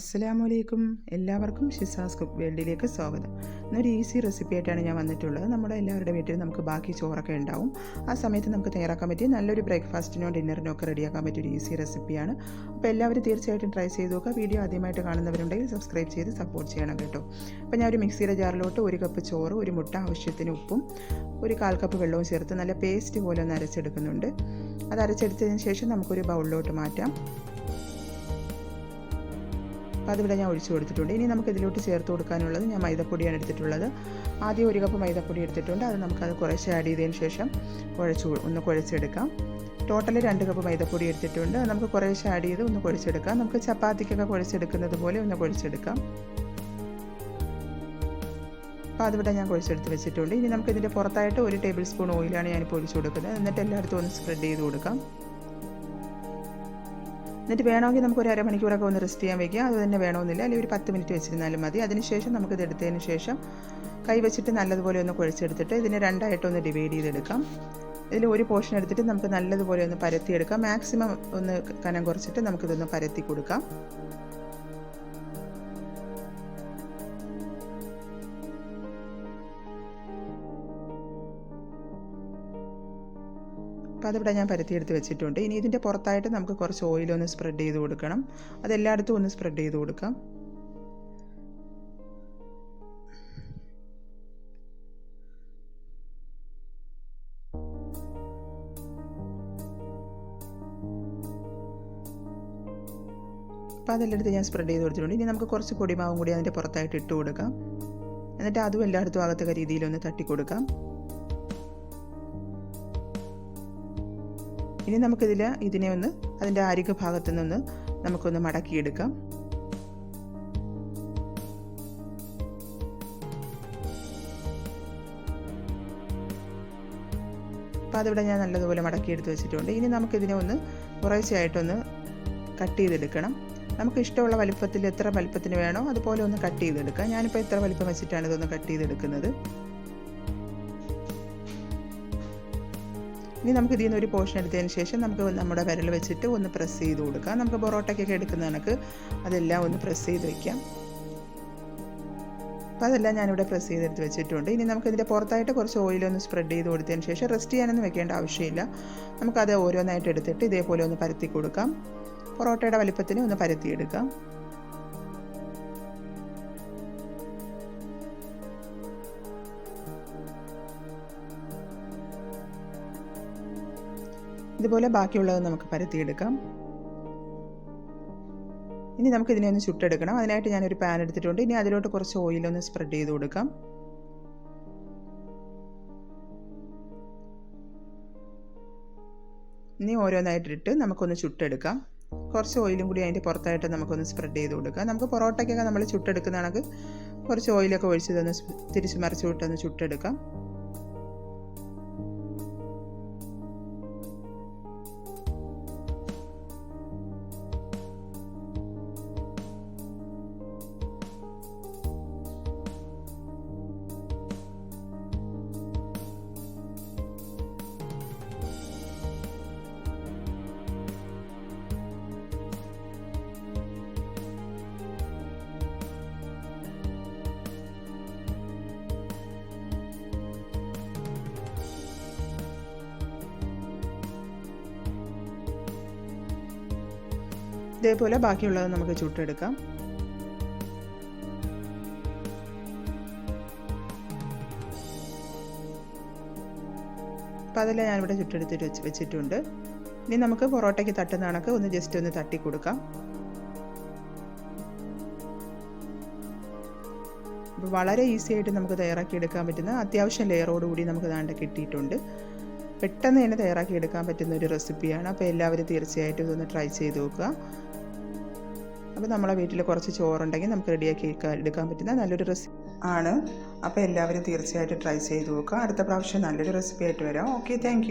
അസ്സലാമു അലൈക്കും എല്ലാവർക്കും ഷിസാസ് കുക്ക് വേൾഡിലേക്ക് സ്വാഗതം. ഇന്നൊരു ഈസി റെസിപ്പി ആയിട്ടാണ് ഞാൻ വന്നിട്ടുള്ളത്. നമ്മുടെ എല്ലാവരുടെ വീട്ടിൽ നമുക്ക് ബാക്കി ചോറൊക്കെ ഉണ്ടാവും. ആ സമയത്ത് നമുക്ക് തയ്യാറാക്കാൻ പറ്റിയ നല്ലൊരു ബ്രേക്ക്ഫാസ്റ്റിനോ ഡിന്നറിനോ ഒക്കെ റെഡിയാക്കാൻ പറ്റിയ ഒരു ഈസി റെസിപ്പിയാണ്. അപ്പോൾ എല്ലാവരും തീർച്ചയായിട്ടും ട്രൈ ചെയ്ത് നോക്കുക. വീഡിയോ ആദ്യമായിട്ട് കാണുന്നവരുണ്ടെങ്കിൽ സബ്സ്ക്രൈബ് ചെയ്ത് സപ്പോർട്ട് ചെയ്യണം കേട്ടോ. അപ്പോൾ ഞാൻ ഒരു മിക്സിയുടെ ജാറിലോട്ട് ഒരു കപ്പ് ചോറ് ഒരു മുട്ട ആവശ്യത്തിന് ഉപ്പും ഒരു കാൽ കപ്പ് വെള്ളവും ചേർത്ത് നല്ല പേസ്റ്റ് പോലെ ഒന്ന് അരച്ചെടുക്കുന്നുണ്ട്. അത് അരച്ചെടുത്തതിന് ശേഷം നമുക്കൊരു ബൗളിലോട്ട് മാറ്റാം. അപ്പോൾ അതിവിടെ ഞാൻ ഒഴിച്ചു കൊടുത്തിട്ടുണ്ട്. ഇനി നമുക്ക് ഇതിലോട്ട് ചേർത്ത് കൊടുക്കാനുള്ളത് ഞാൻ മൈദപ്പൊടിയാണ് എടുത്തിട്ടുള്ളത്. ആദ്യം ഒരു കപ്പ് മൈദപ്പൊടി എടുത്തിട്ടുണ്ട്. അത് നമുക്കത് കുറച്ച് ആഡ് ചെയ്തതിന് ശേഷം കുഴച്ച് ഒന്ന് കുഴച്ചെടുക്കാം. ടോട്ടൽ രണ്ട് കപ്പ് മൈദപ്പൊടി എടുത്തിട്ടുണ്ട്. നമുക്ക് കുറേശ്ശെ ആഡ് ചെയ്ത് ഒന്ന് കുഴച്ചെടുക്കാം. നമുക്ക് ചപ്പാത്തിക്കൊക്കെ കുഴച്ചെടുക്കുന്നത് പോലെ ഒന്ന് കുഴച്ചെടുക്കാം. അപ്പോൾ അതിവിടെ ഞാൻ കുഴച്ചെടുത്ത് വെച്ചിട്ടുണ്ട്. ഇനി നമുക്ക് ഇതിന്റെ പുറത്തായിട്ട് ഒരു ടേബിൾ സ്പൂൺ ഓയിലാണ് ഞാനിപ്പോൾ ഒഴിച്ചു കൊടുക്കുന്നത്. എന്നിട്ട് എല്ലായിടത്തും ഒന്ന് സ്പ്രെഡ് ചെയ്ത് കൊടുക്കാം. എന്നിട്ട് വേണമെങ്കിൽ നമുക്ക് ഒരു അരമണിക്കൂറൊക്കെ ഒന്ന് റെസ്റ്റ് ചെയ്യാൻ വയ്ക്കുക അത് തന്നെ വേണമെന്നില്ല. അല്ലെങ്കിൽ ഒരു പത്ത് മിനിറ്റ് വെച്ചിരുന്നാലും മതി. അതിനുശേഷം നമുക്കിത് എടുത്തതിന് ശേഷം കൈവച്ചിട്ട് നല്ലതുപോലെ ഒന്ന് കുഴച്ചെടുത്തിട്ട് ഇതിനെ രണ്ടായിട്ടൊന്ന് ഡിവൈഡ് ചെയ്തെടുക്കാം. ഇതിൽ ഒരു പോർഷൻ എടുത്തിട്ട് നമുക്ക് നല്ലതുപോലെ ഒന്ന് പരത്തിയെടുക്കാം. മാക്സിമം ഒന്ന് കനം കുറച്ചിട്ട് നമുക്കിതൊന്ന് പരത്തി കൊടുക്കാം. അപ്പോൾ അതിവിടെ ഞാൻ പരത്തിയെടുത്ത് വെച്ചിട്ടുണ്ട്. ഇനി ഇതിന്റെ പുറത്തായിട്ട് നമുക്ക് കുറച്ച് ഓയിലൊന്ന് സ്പ്രെഡ് ചെയ്ത് കൊടുക്കണം. അതെല്ലായിടത്തും ഒന്ന് സ്പ്രെഡ് ചെയ്ത് കൊടുക്കാം. അപ്പോൾ അതെല്ലായിടത്തും ഞാൻ സ്പ്രെഡ് ചെയ്ത് കൊടുത്തിട്ടുണ്ട്. ഇനി നമുക്ക് കുറച്ച് പൊടിമാവും കൂടി അതിന്റെ പുറത്തായിട്ട് ഇട്ട് കൊടുക്കാം. എന്നിട്ട് അതും എല്ലായിടത്തും ആകത്തക്ക രീതിയിലൊന്ന് തട്ടി കൊടുക്കാം. ഇനി നമുക്കിതിൽ ഇതിനെ ഒന്ന് അതിന്റെ അരിക ഭാഗത്തു നിന്ന് നമുക്കൊന്ന് മടക്കിയെടുക്കാം. അപ്പോൾ അതിവിടെ ഞാൻ നല്ലതുപോലെ മടക്കിയെടുത്ത് വെച്ചിട്ടുണ്ട്. ഇനി നമുക്കിതിനെ ഒന്ന് കുറേശ്ശെയായിട്ടൊന്ന് കട്ട് ചെയ്തെടുക്കണം. നമുക്ക് ഇഷ്ടമുള്ള വലിപ്പത്തിൽ എത്ര വലിപ്പത്തിന് വേണോ അതുപോലെ ഒന്ന് കട്ട് ചെയ്തെടുക്കാം. ഞാനിപ്പോൾ എത്ര വലിപ്പം വെച്ചിട്ടാണ് ഇതൊന്ന് കട്ട് ചെയ്തെടുക്കുന്നത്. ഇനി നമുക്ക് ഇതിൽ നിന്ന് ഒരു പോർഷൻ എടുത്തതിന് ശേഷം നമുക്ക് നമ്മുടെ വിരൽ വെച്ചിട്ട് ഒന്ന് പ്രസ് ചെയ്ത് കൊടുക്കാം. നമുക്ക് പൊറോട്ടയ്ക്കൊക്കെ എടുക്കുന്ന കണക്ക് അതെല്ലാം ഒന്ന് പ്രസ് ചെയ്ത് വയ്ക്കാം അപ്പോൾ അതെല്ലാം ഞാനിവിടെ പ്രസ് ചെയ്തെടുത്ത് വെച്ചിട്ടുണ്ട്. ഇനി നമുക്ക് ഇതിന്റെ പുറത്തായിട്ട് കുറച്ച് ഓയിലൊന്ന് സ്പ്രെഡ് ചെയ്ത് കൊടുത്തതിന് ശേഷം റെസ്റ്റ് ചെയ്യാനൊന്നും വെക്കേണ്ട ആവശ്യമില്ല. നമുക്കത് ഓരോന്നായിട്ട് എടുത്തിട്ട് ഇതേപോലെ ഒന്ന് പരത്തി കൊടുക്കാം. പൊറോട്ടയുടെ വലിപ്പത്തിന് ഒന്ന് പരത്തിയെടുക്കാം. ഇതുപോലെ ബാക്കിയുള്ളത് നമുക്ക് പരത്തിയെടുക്കാം. ഇനി നമുക്ക് ഇതിനെ ഒന്ന് ചുട്ടെടുക്കണം. അതിനായിട്ട് ഞാനൊരു പാൻ എടുത്തിട്ടുണ്ട്. ഇനി അതിലോട്ട് കുറച്ച് ഓയിലൊന്ന് സ്പ്രെഡ് ചെയ്ത് കൊടുക്കാം. ഇനി ഓരോന്നായിട്ടിട്ട് നമുക്കൊന്ന് ചുട്ടെടുക്കാം. കുറച്ച് ഓയിലും കൂടി അതിന്റെ പുറത്തായിട്ട് നമുക്കൊന്ന് സ്പ്രെഡ് ചെയ്ത് കൊടുക്കാം. നമുക്ക് പൊറോട്ടയ്ക്കൊക്കെ നമ്മൾ ചുട്ടെടുക്കുന്നതാണെങ്കിൽ കുറച്ച് ഓയിലൊക്കെ ഒഴിച്ച് തന്നെ തിരിച്ച് മറിച്ച് വിട്ടൊന്ന് ചുട്ടെടുക്കാം. ഇതേപോലെ ബാക്കിയുള്ളത് നമുക്ക് ചുട്ടെടുക്കാം. അപ്പോൾ അതെല്ലാം ഞാനിവിടെ ചുട്ടെടുത്തിട്ട് വെച്ച് വെച്ചിട്ടുണ്ട്. ഇനി നമുക്ക് പൊറോട്ടയ്ക്ക് തട്ടുന്ന കണക്ക് ഒന്ന് ജസ്റ്റ് ഒന്ന് തട്ടി കൊടുക്കാം. വളരെ ഈസി ആയിട്ട് നമുക്ക് തയ്യാറാക്കി എടുക്കാൻ പറ്റുന്ന അത്യാവശ്യം ലെയറോടുകൂടി നമുക്ക് ദാണ്ട് കിട്ടിയിട്ടുണ്ട്. പെട്ടെന്ന് തന്നെ തയ്യാറാക്കി എടുക്കാൻ പറ്റുന്ന ഒരു റെസിപ്പിയാണ്. അപ്പോൾ എല്ലാവരും തീർച്ചയായിട്ടും ഇതൊന്ന് ട്രൈ ചെയ്ത് നോക്കുക. അപ്പോൾ നമ്മളെ വീട്ടിൽ കുറച്ച് ചോറുണ്ടെങ്കിൽ നമുക്ക് റെഡിയാക്കി എടുക്കാൻ പറ്റുന്ന നല്ലൊരു റെസിപ്പി ആണ്. അപ്പോൾ എല്ലാവരും തീർച്ചയായിട്ടും ട്രൈ ചെയ്ത് നോക്കുക. അടുത്ത പ്രാവശ്യം നല്ലൊരു റെസിപ്പി ആയിട്ട് വരാം. Okay thank